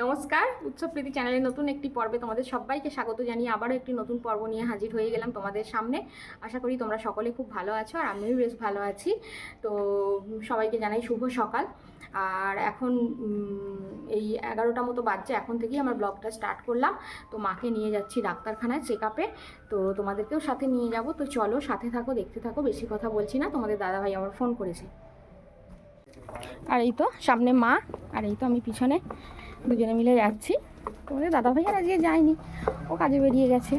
নমস্কার, উৎসব প্রীতি চ্যানেলের নতুন একটি পর্বে তোমাদের সবাইকে স্বাগত জানিয়ে আবারও একটি নতুন পর্ব নিয়ে হাজির হয়ে গেলাম তোমাদের সামনে। আশা করি তোমরা সকলে খুব ভালো আছো আর আমিও বেশ ভালো আছি। তো সবাইকে জানাই শুভ সকাল। আর এখন এই এগারোটা মতো বাজছে, এখন থেকেই আমার ব্লগটা স্টার্ট করলাম। তো মাকে নিয়ে যাচ্ছি ডাক্তারখানায় চেক আপে তো তোমাদেরকেও সাথে নিয়ে যাব। তো চলো সাথে থাকো, দেখতে থাকো, বেশি কথা বলছি না। তোমাদের দাদাভাই আমার ফোন করেছে। আর এই তো সামনে মা, আর এই তো আমি পিছনে। দুজনে মিলে যাচ্ছি। তোমাদের দাদা ভাই আর আজকে যায়নি, ও কাজে বেরিয়ে গেছে।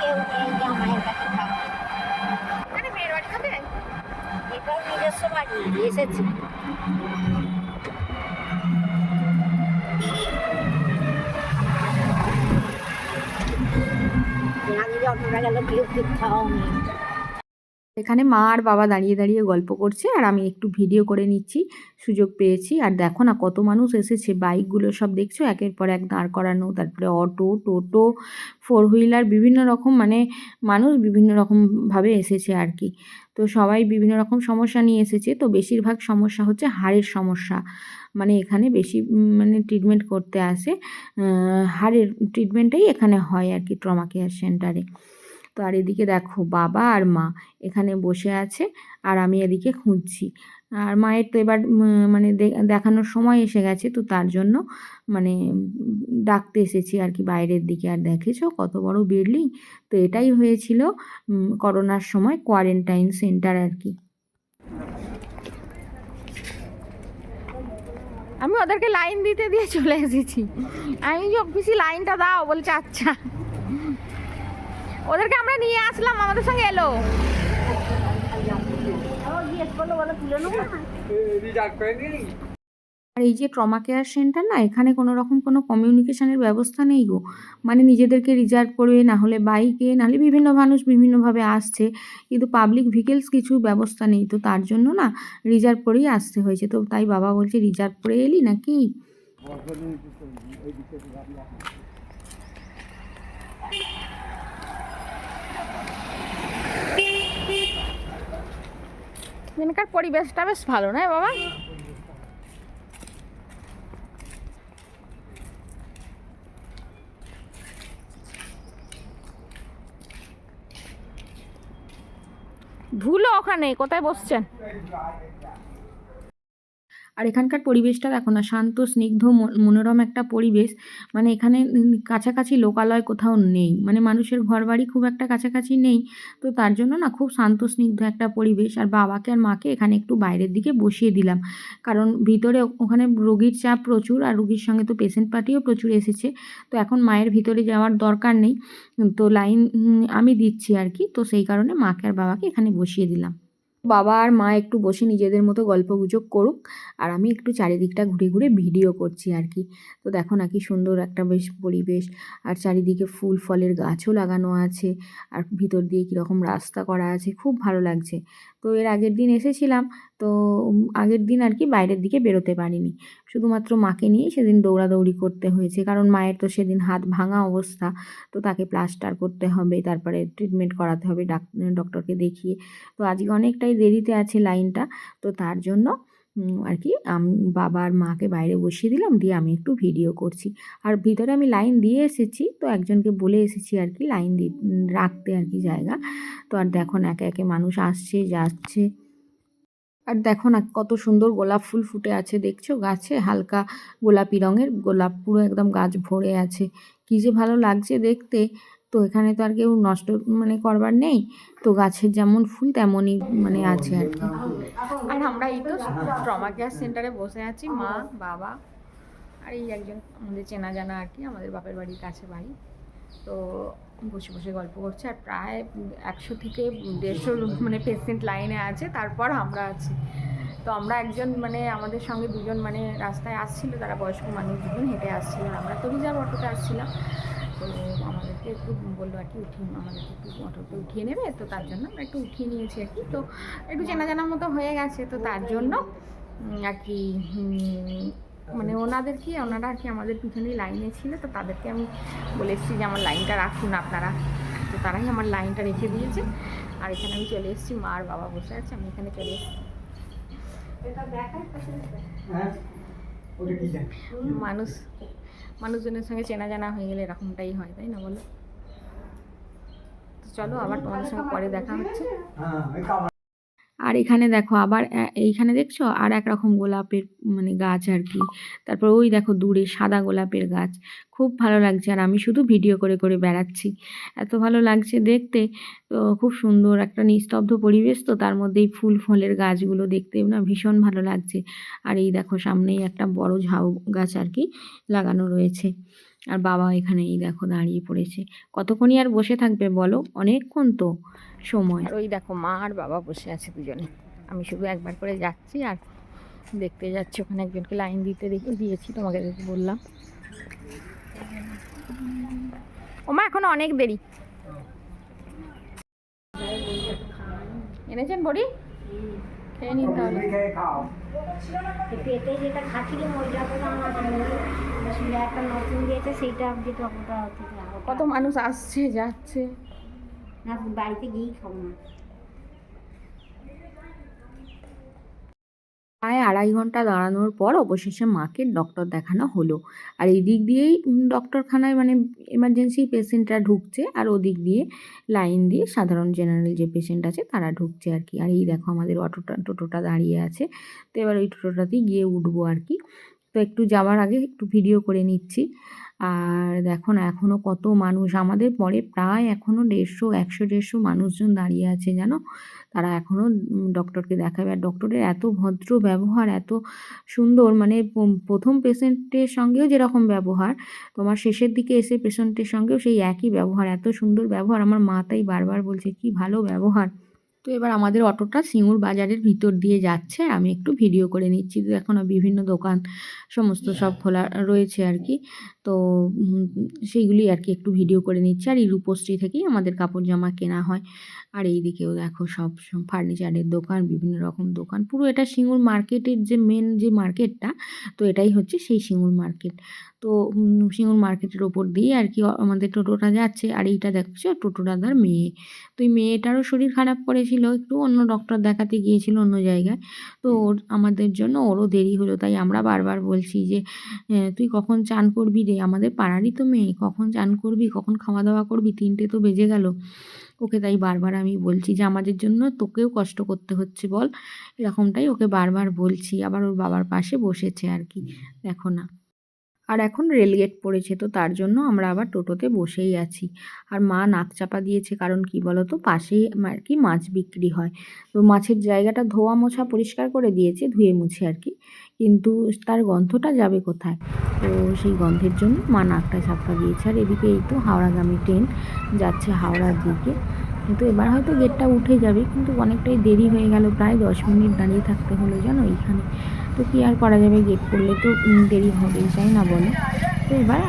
কেউ নেই যে মায়ের কাছে খাব মেয়ের বাড়ি খাবে? এটাও নিজস্ব বাড়ি, এসেছি। আগে যতটা গেল খাওয়াও নেই এখানে মা আর বাবা দাঁড়িয়ে দাঁড়িয়ে গল্প করছে আর আমি একটু ভিডিও করে নিচ্ছি, সুযোগ পেয়েছি। আর দেখো না কত মানুষ এসেছে, বাইকগুলো সব দেখছ? একের পর এক দাঁড় করানো, তারপরে অটো, টোটো ফোর হুইলার বিভিন্ন রকম মানে মানুষ বিভিন্ন রকমভাবে এসেছে আর কি। তো সবাই বিভিন্ন রকম সমস্যা নিয়ে এসেছে। তো বেশিরভাগ সমস্যা হচ্ছে হাড়ের সমস্যা। মানে এখানে বেশি মানে ট্রিটমেন্ট করতে আসে হাড়ের ট্রিটমেন্টটাই এখানে হয় আর কি ট্রমা কেয়ার সেন্টারে তো আর এদিকে দেখো বাবা আর মা এখানে বসে আছে আর আমি এদিকে খুঁজছি। আর মায়ের তো এবার মানে দেখানোর সময় এসে গেছে তো তার জন্য মানে ডাকতে এসেছি আর কি বাইরের দিকে। আর দেখেছ কত বড় বিল্ডিং তো এটাই হয়েছিল করোনার সময় কোয়ারেন্টাইন সেন্টার আর কি। আমি ওদেরকে লাইন দিতে দিয়ে চলে এসেছি। আমি যে অফিসি লাইনটা দাও বলছে আচ্ছা। ওদেরকে আমরা নিয়ে আসলাম, আমাদের সঙ্গে এলো। আর এই যে ট্রমা কেয়ার সেন্টার না, এখানে কোনো রকম কোনো কমিউনিকেশনের ব্যবস্থা নেই গো। মানে নিজেদেরকে রিজার্ভ করে, না হলে বাইকে নাহলে বিভিন্ন মানুষ বিভিন্নভাবে আসছে। কিন্তু পাবলিক ভেহিকেলস কিছু ব্যবস্থা নেই, তো তার জন্য না রিজার্ভ করেই আসতে হয়েছে। তো তাই বাবা বলছে রিজার্ভ করে এলি নাকি? এখানকার পরিবেশটা বেশ ভালো না বাবা? ধুলো ওখানে কোথায় বসছেন? আর এখানকার পরিবেশটা দেখো না, শান্ত, স্নিগ্ধ মনোরম একটা পরিবেশ। মানে এখানে কাছাকাছি লোকালয় কোথাও নেই। মানে মানুষের ঘরবাড়ি খুব একটা কাছাকাছি নেই। তো তার জন্য না খুব শান্ত, স্নিগ্ধ একটা পরিবেশ। আর বাবাকে আর মাকে এখানে একটু বাইরের দিকে বসিয়ে দিলাম। কারণ ভিতরে ওখানে রোগীর চাপ প্রচুর। আর রোগীর সঙ্গে তো পেশেন্ট পার্টিও প্রচুর এসেছে। তো এখন মায়ের ভিতরে যাওয়ার দরকার নেই। তো লাইন আমি দিচ্ছি আর কি। তো সেই কারণে মাকে আর বাবাকে এখানে বসিয়ে দিলাম। বাবা আর মা একটু বসে নিজেদের মতো গল্প গুজব করুক, আর আমি একটু চারিদিকটা ঘুরে ঘুরে ভিডিও করছি আর কি। তো দেখো না কি সুন্দর একটা বেশ পরিবেশ, আর চারিদিকে ফুল, ফলের গাছও লাগানো আছে, আর ভিতর দিয়ে কীরকম রাস্তা করা আছে, খুব ভালো লাগছে। তো এর আগের দিন এসেছিলাম, তো আগের দিন আর কি বাইরের দিকে বেরোতে পারিনি। শুধুমাত্র মাকে নিয়ে সেদিন দৌড়াদৌড়ি করতে হয়েছে, কারণ মায়ের তো সেদিন হাত ভাঙা অবস্থা, তো তাকে প্লাস্টার করতে হবে, তারপরে ট্রিটমেন্ট করাতে হবে, ডাক ডক্টরকে দেখিয়ে। তো আজকে অনেকটাই দেরিতে আছে লাইনটা, তো তার জন্য আর কি, আমি বাবা আর মাকে বাইরে বসিয়ে দিলাম, দিয়ে আমি একটু ভিডিও করছি। আর ভিতরে আমি লাইন দিয়ে এসেছি, তো একজনকে বলে এসেছি আর কি লাইন দি, রাখতে আর কি জায়গা। তো আর দেখো একে একে মানুষ আসছে, যাচ্ছে। আর দেখো না, কত সুন্দর গোলাপ ফুল ফুটে আছে, দেখছ? গাছে হালকা গোলাপি রঙের, গোলাপ পুরো একদম গাছ ভরে আছে। কী যে ভালো লাগছে দেখতে। তো এখানে তো আর কেউ নষ্ট মানে করবার নেই। তো গাছের যেমন ফুল, তেমনই মানে আছে আর কি। আর আমরা এই তো ট্রমা কেয়ার সেন্টারে বসে আছি, মা, বাবা আর এই একজন আমাদের চেনা জানা আর কি, আমাদের বাপের বাড়ির কাছে বাড়ি। তো বসে বসে গল্প করছে আর প্রায় একশো থেকে দেড়শো মানে পেশেন্ট লাইনে আছে, তারপর আমরা আছি। তো আমরা একজন মানে আমাদের সঙ্গে দুজন মানে রাস্তায় আসছিল, তারা বয়স্ক মানুষ দুজন হেঁটে আসছিল আমরা তো রিজার্ভ অটোতে আসছিলাম। তো আমাদেরকে একটু বলল আর কি উঠিয়ে আমাদেরকে একটু অটোতে উঠিয়ে নেবে তো তার জন্য আমরা একটু উঠিয়ে নিয়েছি আর কি। তো একটু চেনা জানার মতো হয়ে গেছে তো তার জন্য আর কি মানে ওনাদের কি ওনারা আর কি আমাদের পিছনেই লাইনে ছিল তো তাদেরকে আমি বলে এসেছি যে আমার লাইনটা রাখুন আপনারা। তো তারাই আমার লাইনটা রেখে দিয়েছে। আর এখানে আমি চলে এসেছি মা আর বাবা বসে আছে আমি এখানে চলে এসেছি। হ্যাঁ মানুষ মানুষজনের সঙ্গে চেনা জানা হয়ে গেলে এরকমটাই হয়, তাই না বলো? তো চলো আবার তোমাদের সঙ্গে পরে দেখা হচ্ছে। হ্যাঁ আর এখানে দেখো আবার এইখানে দেখছ? আর এক রকম গোলাপের মানে গাছ আর কি। তারপর ওই দেখো দূরে সাদা গোলাপের গাছ। খুব ভালো লাগছে। আর আমি শুধু ভিডিও করে করে বেড়াচ্ছি। এত ভালো লাগছে দেখতে। তো খুব সুন্দর একটা নিস্তব্ধ পরিবেশ। তো তার মধ্যেই ফুল ফলের গাছগুলো দেখতে না ভীষণ ভালো লাগছে। আর এই দেখো সামনেই একটা বড় ঝাউ গাছ আর কি লাগানো রয়েছে। আর বাবা এখানে এই দেখো দাঁড়িয়ে পড়েছে। কতক্ষণই আর বসে থাকবে বলো? অনেকক্ষণ তো সময়। ওই দেখো মা আর বাবা বসে আছে দুজনে। আমি শুধু একবার করে যাচ্ছি আর দেখতে যাচ্ছি। ওখানে একজনকে লাইন দিতে দেখে দিয়েছি তোমাকে বললাম। ও মা, এখনও অনেক দেরি। এনেছেন বড়ি? খেয়ে নিন তাহলে পেটে যেটা খাচ্ছিলাম ওইটা আমার একটা নতুন দিয়েছে সেইটা যেটা ওটা ওটা- কত মানুষ আসছে যাচ্ছে। না বাড়িতে গিয়েই খাব না। প্রায় আড়াই ঘণ্টা দাঁড়ানোর পর অবশেষে মাকে ডক্টর দেখানো হলো। আর এই দিক দিয়েই ডক্টরখানায় মানে এমার্জেন্সি পেশেন্টরা ঢুকছে আর ওদিক দিয়ে লাইন দিয়ে সাধারণ জেনারেল যে পেশেন্ট আছে তারা ঢুকছে আর কি। আর এই দেখো আমাদের অটোটা, টোটোটা দাঁড়িয়ে আছে। তো এবার ওই টোটোটাতেই গিয়ে উঠবো আর কি। তো একটু যাওয়ার আগে একটু ভিডিও করে নিচ্ছি। আর দেখো না এখনও কত মানুষ, আমাদের পরে প্রায় এখনও দেড়শো, একশো, দেড়শো মানুষজন দাঁড়িয়ে আছে, জানো? তারা এখনও ডক্টরকে দেখাবে। আর ডক্টরের এত ভদ্র ব্যবহার, এত সুন্দর মানে প্রথম পেশেন্টের সঙ্গেও যেরকম ব্যবহার, তোমার শেষের দিকে এসে পেশেন্টের সঙ্গেও সেই একই ব্যবহার, এত সুন্দর ব্যবহার। আমার মা তাই বারবার বলছে, কি ভালো ব্যবহার। তো এবার আমাদের অটোটা সিঙ্গুর বাজারের ভিতর দিয়ে যাচ্ছে আর আমি একটু ভিডিও করে নিচ্ছি। তো এখন বিভিন্ন দোকান সমস্ত সব খোলা রয়েছে আর কি। তো সেইগুলি আর কি একটু ভিডিও করে নিচ্ছি। আর এই রূপশ্রী থেকেই আমাদের কাপড় জামা কেনা হয়। আর এই দিকেও দেখো সব ফার্নিচারের দোকান বিভিন্ন রকম দোকান। পুরো এটা সিঙ্গুর মার্কেটের যে মেন যে মার্কেটটা তো এটাই হচ্ছে সেই সিঙ্গুর মার্কেট তো সিঙ্গুর মার্কেটের ওপর দিয়ে আর কি আমাদের টোটোটা যাচ্ছে। আর এইটা দেখছ টোটো দাদার মেয়ে। তো এই মেয়েটারও শরীর খারাপ করেছিল একটু অন্য ডক্টর দেখাতে গিয়েছিল অন্য জায়গায়। তো ওর আমাদের জন্য ওরও দেরি হলো তাই আমরা বারবার বলছি যে "হ্যাঁ, তুই কখন চান করবি রে? আমাদের পাড়ারই তো মেয়ে। কখন চান করবি? কখন খাওয়া দাওয়া করবি? তিনটে তো বেজে গেল। ওকে তাই বারবার আমি বলছি যে, আমাদের জন্য তোকেও কষ্ট করতে হচ্ছে বল। এরকমটাই ওকে বারবার বলছি। আবার ওর বাবার পাশে বসেছে আর কি। দেখো না। আর এখন রেলগেট পড়েছে, তো তার জন্য আমরা আবার টোটোতে বসেই আছি। আর মা নাক চাপা দিয়েছে, কারণ কি বলো তো পাশেই আর কি মাছ বিক্রি হয়। তো মাছের জায়গাটা ধোয়া মোছা পরিষ্কার করে দিয়েছে, ধুয়ে মুছে আর কি। কিন্তু তার গন্ধটা যাবে কোথায়? তো সেই গন্ধের জন্য মা নাকটা চাপা দিয়েছে। আর এদিকে এই তো হাওড়াগামী ট্রেন যাচ্ছে হাওড়ার দিকে। কিন্তু এবার হয়তো গেটটা উঠে যাবে, কিন্তু অনেকটাই দেরি হয়ে গেল। প্রায় দশ মিনিট দাঁড়িয়ে থাকতে হলো, জানো, এইখানে। তো কী আর করা যাবে? গেট করলে তো দেরি হবেই, তাই না বলে? তো এবার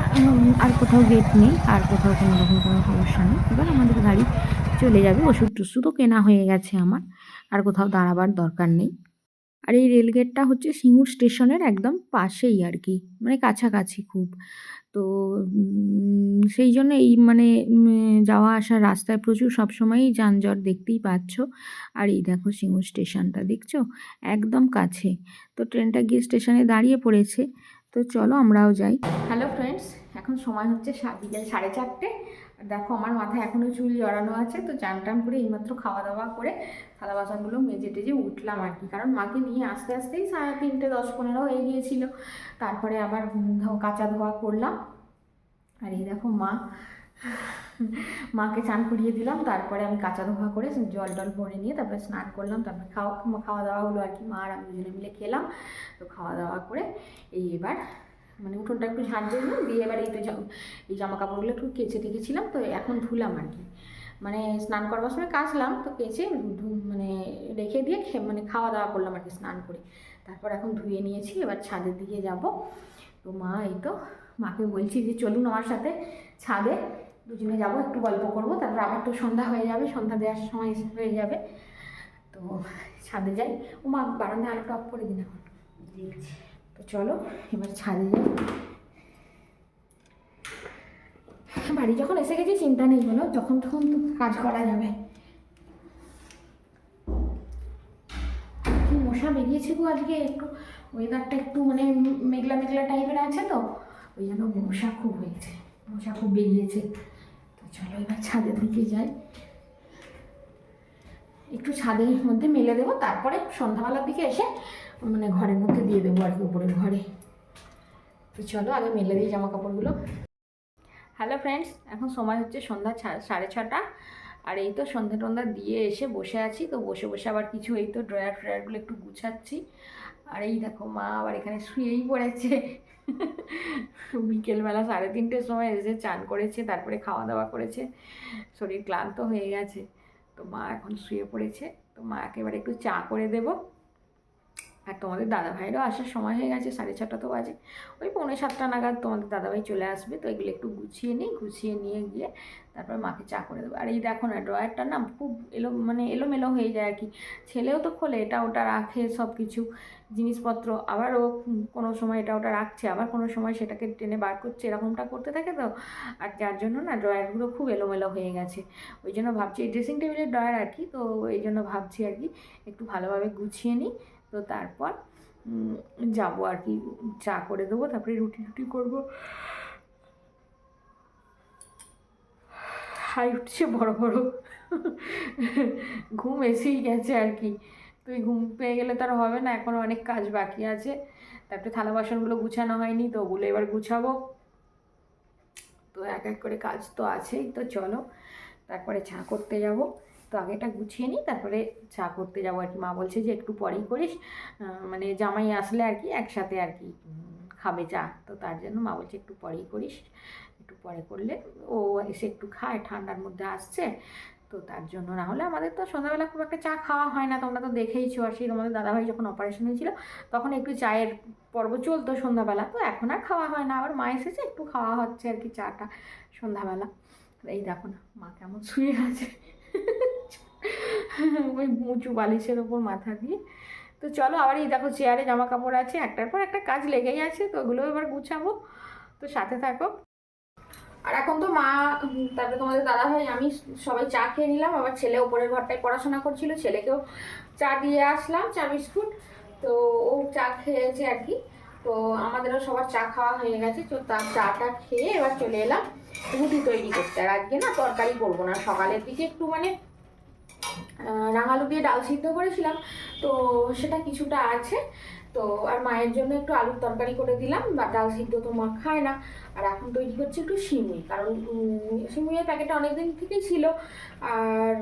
আর কোথাও গেট নেই, আর কোথাও কোনো রকম কোনো সমস্যা নেই। এবার আমাদের গাড়ি চলে যাবে, ওষুধ টষুধও কেনা হয়ে গেছে আমার, আর কোথাও দাঁড়াবার দরকার নেই। আর এই রেলগেটটা হচ্ছে সিঙ্গুর স্টেশনের একদম পাশেই আর কি মানে কাছাকাছি খুব। তো সেই জন্য এই মানে যাওয়া আসার রাস্তায় প্রচুর সবসময়ই যানজট দেখতেই পাচ্ছ। আর এই দেখো সিংহ স্টেশনটা, দেখছ? একদম কাছে। তো ট্রেনটা গিয়ে স্টেশনে দাঁড়িয়ে পড়েছে। তো চলো আমরাও যাই। হ্যালো ফ্রেন্ডস, এখন সময় হচ্ছে বিকেল সাড়ে চারটে। দেখো, আমার মাথায় এখনও চুল জড়ানো আছে, তো চান টান করে এইমাত্র খাওয়া দাওয়া করে থালা বাসনগুলো মেজে টেজে উঠলাম আর কি। কারণ মাকে নিয়ে আস্তে আস্তেই সাড়ে তিনটে, দশ পনেরো হয়ে গিয়েছিল। তারপরে আবার কাঁচা ধোয়া করলাম। আর এই দেখো মা, মাকে চান করিয়ে দিলাম। তারপরে আমি কাঁচা ধোয়া করে জল টল ভরে নিয়ে তারপরে স্নান করলাম। তারপরে খাওয়া খাওয়া দাওয়া হলো আর কি। মা আর আমি দুজনে মিলে খেলাম। তো খাওয়া দাওয়া করে এই এবার মানে উঠোনটা একটু ঝাঁট দিলাম দিয়ে এবার এই তো এই জামা কাপড়গুলো একটু কেচে রেখেছিলাম, তো এখন ধুলাম আর কি। মানে স্নান করবার সময় কাচলাম, তো কেচে মানে রেখে দিয়ে মানে খাওয়া দাওয়া করলাম আর কি স্নান করে। তারপর এখন ধুয়ে নিয়েছি, এবার ছাদের দিকে যাব। তো মা এই তো, মাকে বলছি যে চলুন আমার সাথে ছাদে, দুজনে যাব, একটু গল্প করব, তারপর আবার তো সন্ধ্যা হয়ে যাবে, সন্ধ্যা দেওয়ার সময় হয়ে যাবে। তো ছাদে যাই। ও মা বারান্দায় আলোটা অফ করে দিন এখন। তো চলো, এবার ছাদে যাই বাড়ি যখন এসে গেছি, চিন্তা নেই বলো, যখন তখন তো কাজ করা যাবে। মশা বেরিয়েছে গো আজকে? একটু ওয়েদারটা একটু মানে মেঘলা মেঘলা টাইপের আছে তো, ওই জন্য মশা খুব হয়েছে, মশা খুব বেরিয়েছে। তো চলো এবার ছাদের দিকে যাই। একটু ছাদের মধ্যে মেলে দেবো, তারপরে সন্ধ্যাবেলার দিকে এসে মানে ঘরের মধ্যে দিয়ে দেবো আর কি, উপরের ঘরে। তো চলো, আগে মেলে দিই জামা কাপড়গুলো হ্যালো ফ্রেন্ডস এখন সময় হচ্ছে সন্ধ্যা সাড়ে ছটা। আর এই তো সন্ধ্যা টন্ধা দিয়ে এসে বসে আছি, তো বসে বসে আবার কিছু এই তো ড্রয়ার ফ্রয়ারগুলো একটু গুছাচ্ছি। আর এই দেখো মা আবার এখানে শুয়েই পড়েছে। বিকেলবেলা সাড়ে তিনটের সময় এসে চান করেছে, তারপরে খাওয়া দাওয়া করেছে। শরীর ক্লান্ত হয়ে গেছে। তো মা এখন শুয়ে পড়েছে, তো মাকে একেবারে একটু চা করে দেবো। আর তোমাদের দাদা ভাইয়েরও আসার সময় হয়ে গেছে, সাড়ে ছটা তো বাজে। ওই পৌনে সাতটা নাগাদ তোমাদের দাদাভাই চলে আসবে, তো এগুলো একটু গুছিয়ে নিই, গুছিয়ে নিয়ে গিয়ে তারপর মাকে চা করে দেবো। আর এই দেখো না, ড্রয়ারটা না খুব এলো মানে এলোমেলো হয়ে যায় আর কি। ছেলেও তো খোলে, এটা ওটা রাখে সব কিছু জিনিসপত্র। আবার ও কোনো সময় এটা ওটা রাখছে, আবার কোনো সময় সেটাকে টেনে বার করছে, এরকমটা করতে থাকে তো? আর যার জন্য না ড্রয়ারগুলো খুব এলোমেলো হয়ে গেছে। ওই জন্য ভাবছি, এই ড্রেসিং টেবিলের ড্রয়ার আর কি, তো এই জন্য ভাবছি আর কি, একটু ভালোভাবে গুছিয়ে নিই। তো তারপর যাব আর কি, চা করে দেবো, তারপরে রুটি টুটি করব। হাই উঠছে বড় বড়। ঘুম এসেই গেছে আর কি। তুই ঘুম পেয়ে গেলে তো আর হবে না এখনও অনেক কাজ বাকি আছে। তারপরে থালা বাসনগুলো গুছানো হয়নি, তো ওগুলো এবার গুছাবো। তো এক এক করে কাজ তো আছেই, তো চলো। তারপরে চা করতে যাব। তো আগে এটা গুছিয়ে নিই, তারপরে চা করতে যাব আর কি। মা বলছে যে একটু পরেই করিস মানে জামাই আসলে আর কি একসাথে আর কি খাবে চা। তো তার জন্য মা বলছে একটু পরেই করিস, একটু পরে করলে ও এসে একটু খায়, ঠান্ডার মধ্যে আসছে। তো তার জন্য না হলে আমাদের তো সন্ধ্যাবেলা খুব একটা চা খাওয়া হয় না, তোমরা তো দেখেইছো। আর সেই তোমাদের দাদাভাই যখন অপারেশন হয়েছিল, তখন একটু চায়ের পর্ব চলতো সন্ধ্যাবেলা। তো এখন আর খাওয়া হয় না, আবার মা এসেছে, একটু খাওয়া হচ্ছে আর কি চাটা সন্ধ্যাবেলা। এই দেখো না, মা কেমন শুয়ে আছে। ওই উঁচু বালিশের ওপর মাথা দিয়ে। তো চলো আবার এই দেখো চেয়ারে জামা কাপড় আছে, একটার পর একটা কাজ লেগেই আছে, তো ওগুলো এবার গুছাবো। তো সাথে থাকো। আর এখন তো মা তারপরে তোমাদের দাদা ভাই আমি সবাই চা খেয়ে নিলাম। আবার ছেলে ওপরের ঘরটায় পড়াশোনা করছিল, ছেলেকেও চা দিয়ে আসলাম, চা বিস্কুট। তো ও চা খেয়েছে আর কি। তো আমাদেরও সবার চা খাওয়া হয়ে গেছে, তো তার চাটা খেয়ে এবার চলে এলাম। রুটি তৈরি করতে। আর আজকে না তরকারি করব না, সকালের দিকে একটু মানে রাঙালু দিয়ে ডাল সিদ্ধ করেছিলাম, তো সেটা কিছুটা আছে। তো আর মায়ের জন্য একটু আলুর তরকারি করে দিলাম, বা ডাল সিদ্ধ তো মা খায় না। আর এখন তৈরি করছে একটু সিমুই কারণ সিমুইয়ের প্যাকেটটা অনেক দিন থেকেই ছিল। আর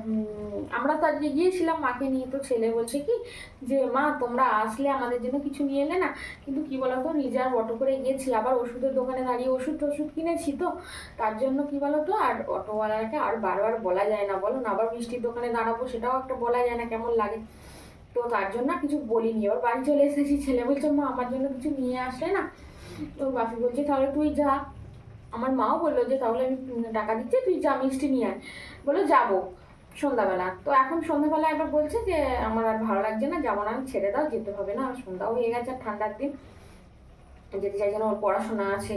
আমরা তো আজকে গিয়েছিলাম মাকে নিয়ে, তো ছেলে বলছে কি, যে মা, তোমরা আসলে আমাদের জন্য কিছু নিয়ে এলে না? কিন্তু কি বলতো নিজে আর অটো করে গেছি। আবার ওষুধের দোকানে দাঁড়িয়ে ওষুধ টষুধ কিনেছি তো। তার জন্য কি বলতো, আর অটোওয়ালাকে আর বারবার বলা যায় না। বলো না, আবার মিষ্টির দোকানে দাঁড়াবো, সেটাও একটা বলা যায় না, কেমন লাগে। তো তার জন্য কিছু বলিনি। ওর বাড়ি চলে এসেছি, ছেলে বলছে, মা, আমার জন্য কিছু নিয়ে আসলে না? তো বাপি বলছে, তাহলে তুই যা। আমার মাও বলল যে, তাহলে আমি টাকা দিচ্ছি, তুই যা, মিষ্টি নিয়ে আয়। বলল, যাব সন্ধ্যাবেলা। তো এখন সন্ধ্যাবেলা একবার বলছে যে, আমার আর ভালো লাগছে না, যাব না আমি ছেড়ে দাও, যেতে হবে না। সন্ধ্যাও হয়ে গেছে, আর ঠান্ডার দিন। যেতে চাইছে না ওর পড়াশোনা আছে।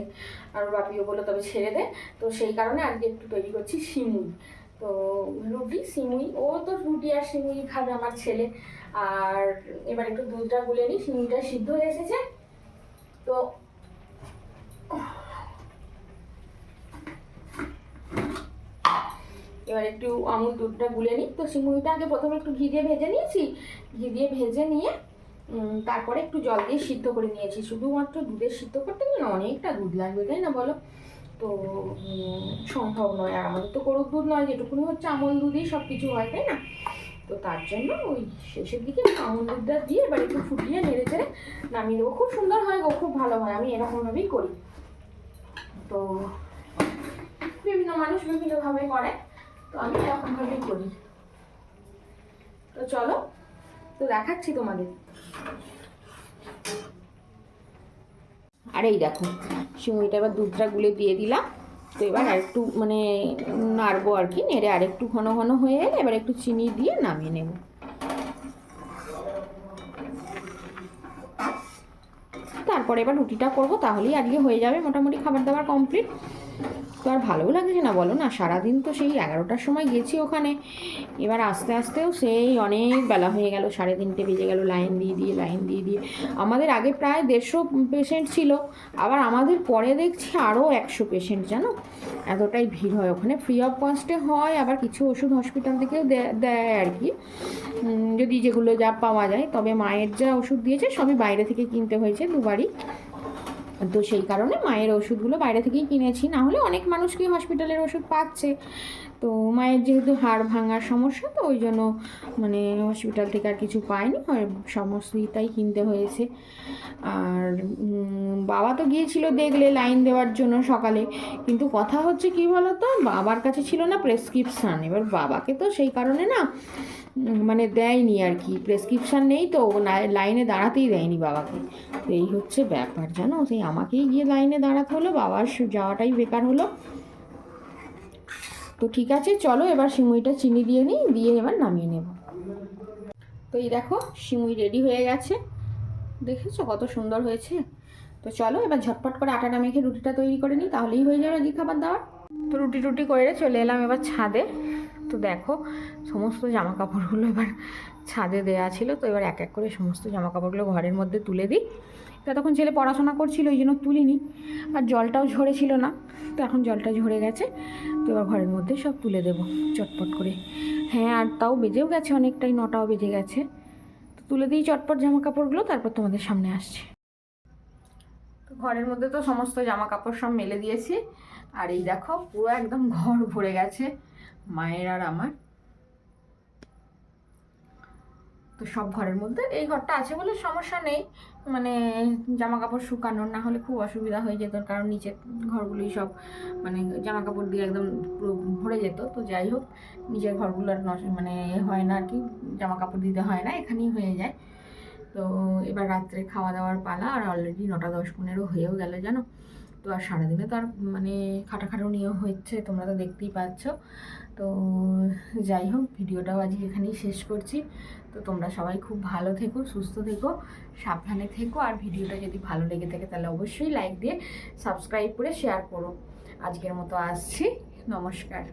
আর বাপিও বলল, তবে ছেড়ে দে। তো সেই কারণে আজকে একটু তৈরি করছি সিমুই তো রুটি সিমুই, ও তো রুটি আর সিমুই খাবে আমার ছেলে। আর এবার একটু দুধটা গুলে নিই, সিমুইটা সিদ্ধ হয়ে এসেছে। তো এবার একটু আমুল দুধটা গুলে নিই। তো সিমুইটা আগে প্রথমে একটু ঘি দিয়ে ভেজে নিয়েছি। ঘি দিয়ে ভেজে নিয়ে তারপরে একটু জল দিয়ে সিদ্ধ করে নিয়েছি। শুধুমাত্র দুধের সিদ্ধ করতে গেলে অনেকটা দুধ লাগবে, তাই না বলো? তো সম্ভব নয়। আর আমাদের তো গরুর দুধ নয়, যেটুকুনি হচ্ছে আমল দুধেই সব কিছু হয়, তাই না? তো তার জন্য ওই শেষের দিকে আমল দুধটা দিয়ে এবার একটু ফুটিয়ে নেড়ে চেড়ে নামিয়ে দেবো। খুব সুন্দর হয় গো, খুব ভালো হয়, আমি এরকমভাবেই করি। তো, বিভিন্ন মানুষ বিভিন্নভাবে করে, তো আমি এরকমভাবেই করি। তো চলো, তো দেখাচ্ছি তোমাদের। আর এই দেখো সিমুইটা এবার দুধটা গুলে দিয়ে দিলাম। তো এবার আরেকটু মানে নাড়বো আর কি, নেড়ে আরেকটু ঘন ঘন হয়ে এলে এবার একটু চিনি দিয়ে নামিয়ে নেব। তারপরে এবার রুটিটা করব, তাহলেই আজকে হয়ে যাবে মোটামুটি খাবার দাবার কমপ্লিট। তো আর ভালোও লাগছে না, বলো না, সারাদিন তো সেই এগারোটার সময় গেছি ওখানে। এবার আস্তে আস্তেও সেই অনেক বেলা হয়ে গেল, সাড়ে তিনটে বেজে গেল, লাইন দিয়ে দিয়ে, লাইন দিয়ে দিয়ে। আমাদের আগে প্রায় দেড়শো পেশেন্ট ছিল, আবার আমাদের পরে দেখছি আরও একশো পেশেন্ট জানো? এতটাই ভিড় হয় ওখানে ফ্রি অফ কস্টে হয়, আবার কিছু ওষুধ হসপিটাল থেকেও দেয় আর কি। যদি যেগুলো যা পাওয়া যায়, তবে মায়ের যা ওষুধ দিয়েছে, সবই বাইরে থেকে কিনতে হয়েছে দুবারই। তো সেই কারণে মায়ের ওষুধগুলো বাইরে থেকেই কিনেছি। না হলে অনেক মানুষ কি হসপিটালের ওষুধ পাচ্ছে। তো মায়ের যেহেতু হাড় ভাঙার সমস্যা, তো ওই জন্য মানে হসপিটাল থেকে আর কিছু পায়নি সমস্তটাই কিনতে হয়েছে। আর বাবা তো গিয়েছিল দেখলে লাইন দেওয়ার জন্য সকালে, কিন্তু কথা হচ্ছে কি বলতো, বাবার কাছে ছিল না প্রেসক্রিপশান এবার বাবাকে তো সেই কারণে না মানে দেয়নি আর কি প্রেসক্রিপশান নেই তো লাইনে দাঁড়াতেই দেয়নি বাবাকে। তো এই হচ্ছে ব্যাপার, জানো? সেই আমাকেই গিয়ে লাইনে দাঁড়াতে হলো, বাবার যাওয়াটাই বেকার হলো। তো ঠিক আছে, চলো এবার সিমুইটা চিনি দিয়ে নিই, দিয়ে এবার নামিয়ে নেব। তো এই দেখো, সিমুই রেডি হয়ে গেছে। দেখেছ কত সুন্দর হয়েছে? তো চলো এবার ঝটপট করে আটাটা মেখে রুটিটা তৈরি করে নিই, তাহলেই হয়ে যাবে আজকে খাবার দাবার। তো রুটি টুটি করে চলে এলাম এবার ছাদে। তো দেখো, সমস্ত জামা কাপড়গুলো এবার ছাদে দেওয়া ছিল, তো এবার এক এক করে সমস্ত জামা কাপড়গুলো ঘরের মধ্যে তুলে দিই। তো তখন ছেলে পড়াশোনা করছিল ওই জন্য তুলিনি। আর জলটাও ঝরেছিল না, তো এখন জলটা ঝরে গেছে, তো এবার ঘরের মধ্যে সব তুলে দেবো, চটপট করে। হ্যাঁ আর তাও বেজেও গেছে অনেকটাই, নটাও বেজে গেছে। তো তুলে দিই চটপট জামা কাপড়গুলো তারপর তোমাদের সামনে আসছে। তো ঘরের মধ্যে তো সমস্ত জামা কাপড় সব মেলে দিয়েছি, আর এই দেখো, পুরো একদম ঘর ভরে গেছে, মায়ের আর আমার। তো সব ঘরের মধ্যে এই ঘরটা আছে বলে সমস্যা নেই মানে জামা কাপড় শুকানোর, না হলে খুব অসুবিধা হয়ে যেত, কারণ নিচের ঘরগুলোই সব মানে জামা কাপড় দিয়ে একদম পুরো ভরে যেত। তো যাই হোক নিজের ঘরগুলো আর মানে হয় না আর কি জামা কাপড় দিতে হয় না, এখানেই হয়ে যায়। তো এবার রাত্রে খাওয়া দাওয়ার পালা, আর অলরেডি নটা দশ পনেরো হয়েও গেল জানো? তো আর সারাদিনে তো আর মানে খাটাখাটুনিও হচ্ছে, তোমরা তো দেখতেই পাচ্ছ। তো যাই হোক, ভিডিওটাও আজকে এখানেই শেষ করছি। তো তোমরা সবাই খুব ভালো থেকো, সুস্থ থেকো, সাবধানে থেকো। আর ভিডিওটা যদি ভালো লেগে থাকে তাহলে অবশ্যই লাইক দিয়ে সাবস্ক্রাইব করে শেয়ার করো। আজকের মতো আসছি। নমস্কার।